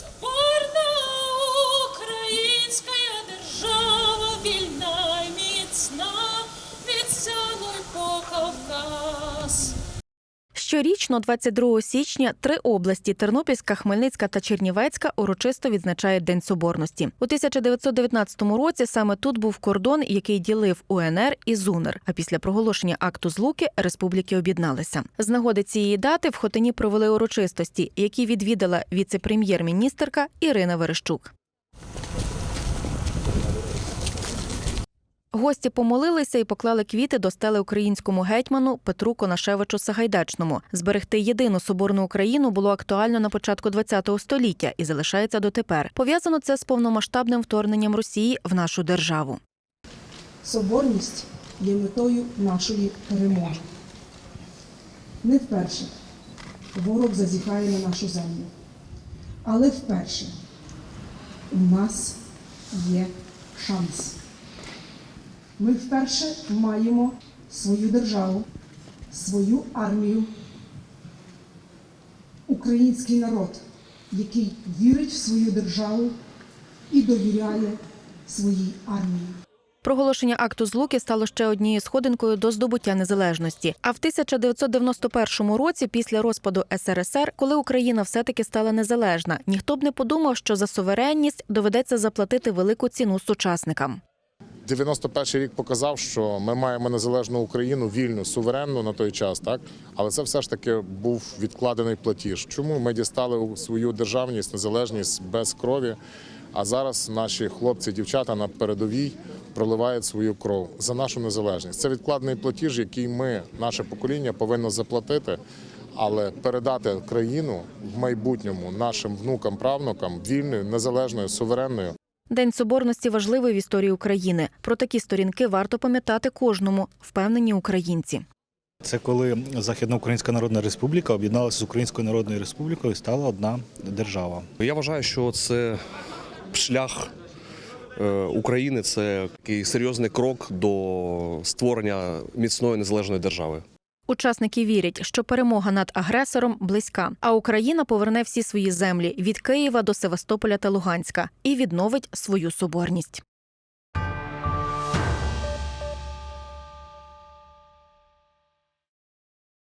Соборна українська держава, вільна міцна, від Сяну по Кавказ. Щорічно, 22 січня, три області Тернопільська, Хмельницька та Чернівецька урочисто відзначають День Соборності. У 1919 році саме тут був кордон, який ділив УНР і ЗУНР. А після проголошення акту злуки республіки об'єдналися. З нагоди цієї дати в Хотині провели урочистості, які відвідала віце-прем'єр-міністерка Ірина Верещук. Гості помолилися і поклали квіти до стели українському гетьману Петру Конашевичу Сагайдачному. Зберегти єдину соборну Україну було актуально на початку ХХ століття і залишається дотепер. Пов'язано це з повномасштабним вторгненням Росії в нашу державу. Соборність є метою нашої перемоги. Не вперше ворог зазіхає на нашу землю, але вперше у нас є шанс. Ми вперше маємо свою державу, свою армію, український народ, який вірить в свою державу і довіряє своїй армії. Проголошення акту злуки стало ще однією сходинкою до здобуття незалежності. А в 1991 році, після розпаду СРСР, коли Україна все-таки стала незалежна, ніхто б не подумав, що за суверенність доведеться заплатити велику ціну сучасникам. 91 рік показав, що ми маємо незалежну Україну, вільну, суверенну на той час, так але це все ж таки був відкладений платіж. Чому ми дістали свою державність, незалежність без крові? А зараз наші хлопці, дівчата на передовій проливають свою кров за нашу незалежність. Це відкладений платіж, який ми, наше покоління, повинно заплатити, але передати країну в майбутньому нашим внукам, правнукам вільною, незалежною, суверенною. День соборності важливий в історії України. Про такі сторінки варто пам'ятати кожному, впевнені українці. Це коли Західноукраїнська Народна Республіка об'єдналася з Українською Народною Республікою і стала одна держава. Я вважаю, що це шлях е, України, це такий серйозний крок до створення міцної незалежної держави. Учасники вірять, що перемога над агресором близька, а Україна поверне всі свої землі від Києва до Севастополя та Луганська і відновить свою соборність.